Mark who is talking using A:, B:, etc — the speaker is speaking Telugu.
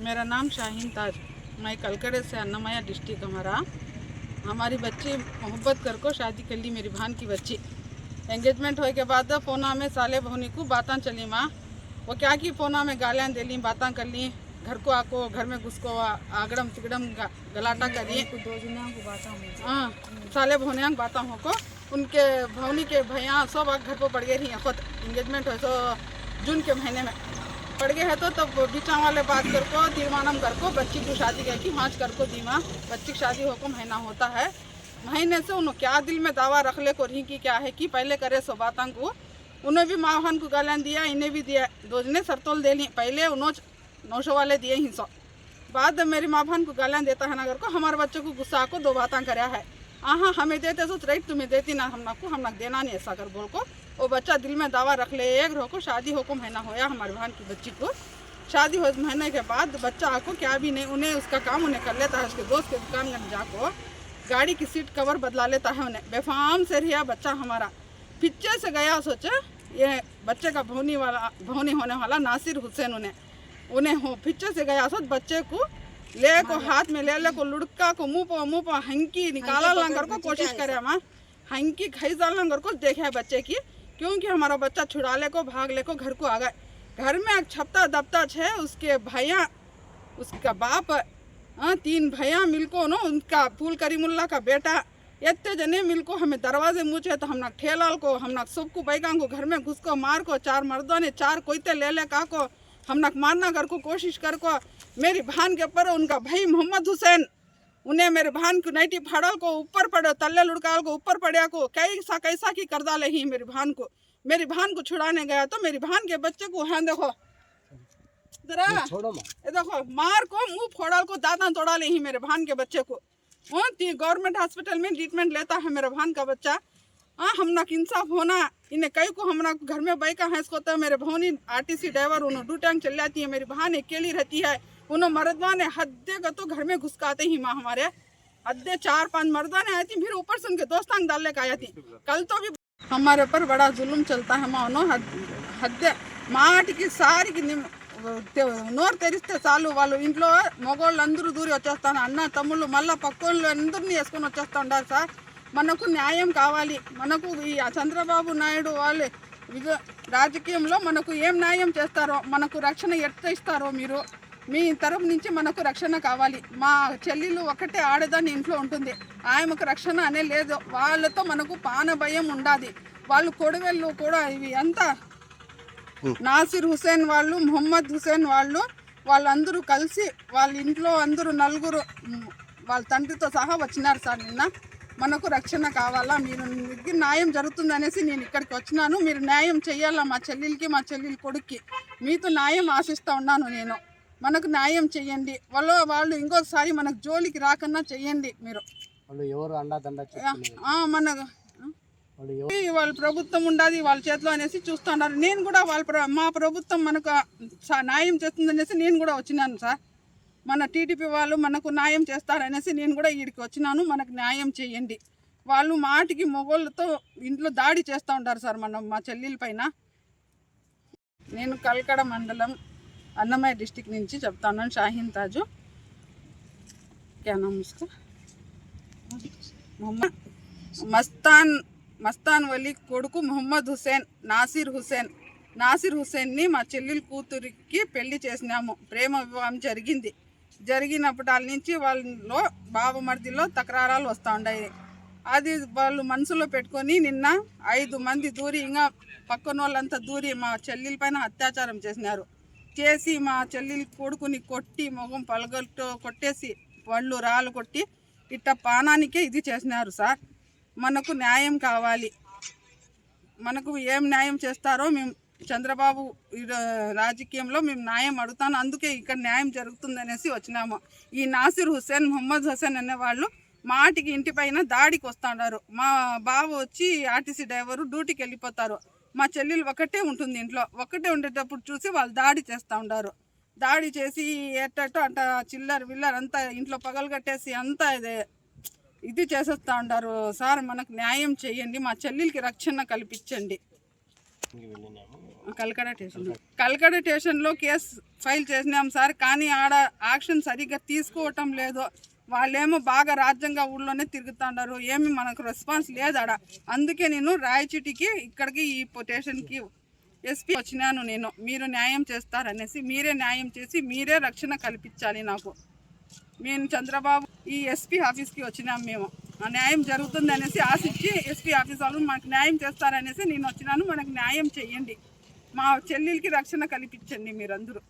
A: मेरा नाम शाहीन ताज। मैं कलकड़े से अन्नमया डिस्ट्रिक्ट हमारा। हमारी बच्ची मोहब्बत कर को शादी कर ली मेरी बहन की बच्ची। एंगेजमेंट होए के बाद फोना में साले बहनी को बातें चली माँ। वो क्या की फोना में गालियाँ दे ली बातें कर ली। घर को आको घर में घुस को आगड़म तिगड़म गलाटा करी।
B: दो दिनों को बात
A: हाँ साले भवनिया बाता हो को उनके भवनी के भैया सब घर पर पड़ गए रही खुद इंगेजमेंट हो सो जून के महीने में। पड़ गए है तो तब तो बिचा वाले बात कर को दीवानम कर को बच्ची की शादी गई की माँच कर को दीमा बच्ची की शादी हो को महीना होता है। महीने से उन्होंने क्या दिल में दावा रख ले को रही कि क्या है कि पहले करे सो बातों को। उन्हें भी माँ बहन को गालियाँ दिया, इन्हें भी दिया, दो जने सरतोल दे ली, पहले उन्होंने नौ सौ वाले दिए ही सौ। बाद मेरी माँ बहन को गालियाँ देता है नगर को हमारे बच्चों को गुस्सा को दो बातें कराया है। आ हाँ हमें देते तो राइट तुम्हें देती ना हम को हम देना नहीं ऐसा कर बोल को वो बच्चा दिल में दावा रख ले एक रो को शादी हो को महीना होया हमारे बहन की बच्ची को। शादी हो महीने के बाद बच्चा आको क्या भी नहीं उन्हें उसका काम उन्हें कर लेता है उसके दोस्त के दुकान में जाको गाड़ी की सीट कवर बदला लेता है उन्हें। बेफाम से रिया बच्चा हमारा। पीछे से गया सोचे ये बच्चे का भौनी वाला भौनी होने वाला नासिर हुसैन उन्हें। उन्हें हो पीछे से गया सोच बच्चे को ले को हाथ में ले ले को लुड़का को मुँह पर मुँह पर हंकी निकाला लंगर को कोशिश करे हम हंकी खाई जाल लंगर को देखे बच्चे की। क्योंकि हमारा बच्चा छुड़ा ले को भाग ले को, घर को आ गए। घर में एक छपता दबता छे, उसके भैया, उसका बाप हाँ तीन भैया मिलको नो, उनका फूल करीमुल्ला का बेटा, इतने जने मिलको, हमें दरवाजे मुझे तो हमना ठेलाल को, हमना सबको बैगा को, घर में घुस को मार को, चार मर्दों ने चार कोईते ले ले का को हमना मारना कर को कोशिश कर को मेरी बहन के ऊपर उनका भाई मोहम्मद हुसैन उन्हें मेरे बहन की नाइटी फाड़ल को ऊपर पड़े तल्ले लुड़काल को ऊपर पड़ा को कैसा कैसा की कर डाले ही मेरी बहन को। मेरी बहन को छुड़ाने गया तो मेरी बहन के बच्चे को हाँ देखो। जरा ये देखो मार को मुँह फोड़ाल को दादा तोड़ा ले ही मेरे भान के बच्चे को। हाँ गवर्नमेंट हॉस्पिटल में ट्रीटमेंट लेता है मेरे भान का बच्चा। हाँ हमना इंसाफ होना इन्हें कई को हमना घर में बैका है इसको तो मेरे भौनी आरटीसी ड्राइवर उन्होंने ड्यूटियाँ चल जाती है मेरी बहन अकेली रहती है। उन्होंने मर्दवा ने हद्दे का तो घर में घुसकाते ही माँ हमारे हद्दे चार पांच मर्दा ने आई थी फिर ऊपर से उनके दोस्तान डालने का आई थी कल तो भी हमारे ऊपर बड़ा जुल्म चलता है माँ उन्होंने హద్దే మాటికి సారికి నిమ్- తె- నోరు తెరిస్తే చాలు వాళ్ళు ఇంట్లో మగవాళ్ళు అందరూ దూరి వచ్చేస్తాను అన్న తమ్ముళ్ళు మళ్ళీ పక్కోళ్ళు అందరినీ వేసుకొని వచ్చేస్తా ఉండాలి సార్ మనకు న్యాయం కావాలి మనకు ఈ చంద్రబాబు నాయుడు వాళ్ళు విజ రాజకీయంలో మనకు ఏం న్యాయం చేస్తారో మనకు రక్షణ ఎట్లా ఇస్తారో మీరు మీ తరపు నుంచి మనకు రక్షణ కావాలి. మా చెల్లెలు ఒకటే ఆడదాన్ని ఇంట్లో ఉంటుంది. ఆయనకు రక్షణ అనే లేదు. వాళ్ళతో మనకు పాన భయం ఉండాది. వాళ్ళు కొడవెళ్ళు కూడా ఇవి అంతా. నాసిర్ హుసేన్ వాళ్ళు మొహమ్మద్ హుసేన్ వాళ్ళు వాళ్ళందరూ కలిసి వాళ్ళ ఇంట్లో అందరూ నలుగురు వాళ్ళ తండ్రితో సహా వచ్చినారు సార్ నిన్న. మనకు రక్షణ కావాలా? మీరు న్యాయం జరుగుతుంది అనేసి నేను ఇక్కడికి వచ్చినాను. మీరు న్యాయం చెయ్యాలా మా చెల్లెలకి మా చెల్లెలి కొడుక్కి? మీతో న్యాయం ఆశిస్తూ ఉన్నాను నేను. మనకు న్యాయం చెయ్యండి వాళ్ళు వాళ్ళు ఇంకొకసారి మనకు జోలికి రాకన్నా చెయ్యండి మీరు.
C: ఎవరు
A: మన
C: వాళ్ళు
A: ప్రభుత్వం ఉండాలి వాళ్ళ చేతిలో అనేసి చూస్తున్నారు. నేను కూడా వాళ్ళ మా ప్రభుత్వం మనకు న్యాయం చేస్తుంది అనేసి నేను కూడా వచ్చినాను సార్. మన టీడీపీ వాళ్ళు మనకు న్యాయం చేస్తారనేసి నేను కూడా వీడికి వచ్చినాను. మనకు న్యాయం చేయండి. వాళ్ళు మాటికి మొగోళ్ళతో ఇంట్లో దాడి చేస్తూ ఉంటారు సార్ మనం మా చెల్లెల పైన. నేను కల్కడ మండలం అన్నమయ్య డిస్టిక్ నుంచి చెప్తాను షాహీన్ తాజు. క్యానా నామ్ మొహమ్మద్ మస్తాన్ మస్తాన్ వలీ కొడుకు మొహమ్మద్ హుసేన్ నాసిర్ హుసేన్ నాసిర్ హుసేన్ని మా చెల్లెలు కూతురికి పెళ్ళి చేసినాము. ప్రేమ వివాహం జరిగింది. జరిగినప్పటి నుంచి వాళ్ళలో బావమర్దిలో తకరారాలు వస్తూ ఉన్నాయి అది వాళ్ళు మనసులో పెట్టుకొని నిన్న ఐదు మంది దూరి ఇంకా పక్కన వాళ్ళంతా దూరి మా చెల్లెల పైన అత్యాచారం చేసినారు. చేసి మా చెల్లెలి కొడుకుని కొట్టి మొగం పలగట్టు కొట్టేసి వాళ్ళు రాళ్ళు కొట్టి ఇట్ట పానానికే ఇది చేసినారు సార్. మనకు న్యాయం కావాలి. మనకు ఏం న్యాయం చేస్తారో మేము చంద్రబాబు రాజకీయంలో మేము న్యాయం అడుగుతాను. అందుకే ఇక్కడ న్యాయం జరుగుతుందనేసి వచ్చినాము. ఈ నాసిర్ హుసేన్ మొహమ్మద్ హుసేన్ అనే వాళ్ళు మాటికి ఇంటి పైన దాడికి వస్తున్నారు మా బావ వచ్చి ఆర్టీసీ డ్రైవరు డ్యూటీకి వెళ్ళిపోతారు. మా చెల్లెలు ఒకటే ఉంటుంది ఇంట్లో. ఒకటే ఉండేటప్పుడు చూసి వాళ్ళు దాడి చేస్తూ ఉంటారు దాడి చేసి ఎట్టట్టు అంట చిల్లర విల్లర్ అంతా ఇంట్లో పగలు కట్టేసి అంతా ఇదే ఇది చేసేస్తా ఉంటారు సార్ మనకు న్యాయం చేయండి మా చెల్లెలకి రక్షణ కల్పించండి. కల్కడ స్టేషన్ కల్కడ స్టేషన్లో కేసు ఫైల్ చేసినాం సార్ కానీ ఆడ యాక్షన్ సరిగ్గా తీసుకోవటం లేదు. వాళ్ళేమో బాగా రాజ్యంగా ఊళ్ళోనే తిరుగుతుండారు. ఏమి మనకు రెస్పాన్స్ లేదాడ. అందుకే నేను రాయచిటికి ఇక్కడికి ఈ స్టేషన్కి ఎస్పీ వచ్చినాను నేను. మీరు న్యాయం చేస్తారనేసి మీరే న్యాయం చేసి మీరే రక్షణ కల్పించాలి నాకు. మేము చంద్రబాబు ఈ ఎస్పీ ఆఫీస్కి వచ్చినాం మేము. ఆ న్యాయం జరుగుతుంది అనేసి ఆశించి ఎస్పీ ఆఫీస్ వాళ్ళు మాకు న్యాయం చేస్తారనేసి నేను వచ్చినాను. మనకు న్యాయం చెయ్యండి మా చెల్లెలకి రక్షణ కల్పించండి మీరందరూ.